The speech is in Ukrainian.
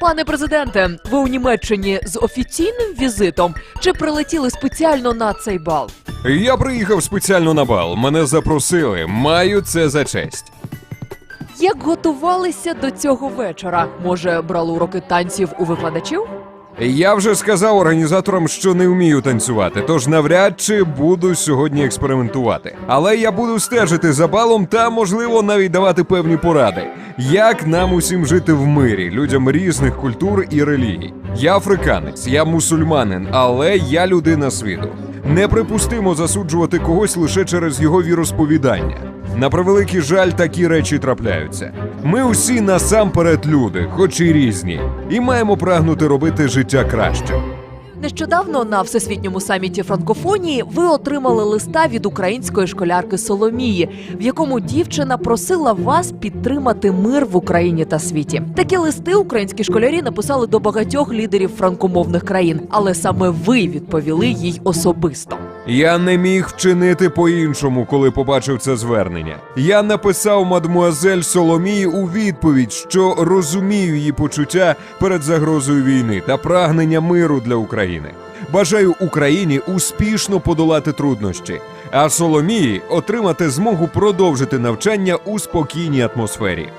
Пане президенте, ви у Німеччині з офіційним візитом чи прилетіли спеціально на цей бал? Я приїхав спеціально на бал. Мене запросили. Маю це за честь. Як готувалися до цього вечора? Може, брали уроки танців у викладачів? Я вже сказав організаторам, що не вмію танцювати, тож навряд чи буду сьогодні експериментувати. Але я буду стежити за балом та, можливо, навіть давати певні поради, як нам усім жити в мирі, людям різних культур і релігій. Я африканець, я мусульманин, але я людина світу. Неприпустимо засуджувати когось лише через його віросповідання. На превеликий жаль, такі речі трапляються. Ми усі насамперед люди, хоч і різні, і маємо прагнути робити життя краще. Нещодавно на всесвітньому саміті франкофонії ви отримали листа від української школярки Соломії, в якому дівчина просила вас підтримати мир в Україні та світі. Такі листи українські школярі написали до багатьох лідерів франкомовних країн, але саме ви відповіли їй особисто. Я не міг вчинити по-іншому, коли побачив це звернення. Я написав мадмуазель Соломії у відповідь, що розумію її почуття перед загрозою війни та прагнення миру для України. Бажаю Україні успішно подолати труднощі, а Соломії отримати змогу продовжити навчання у спокійній атмосфері.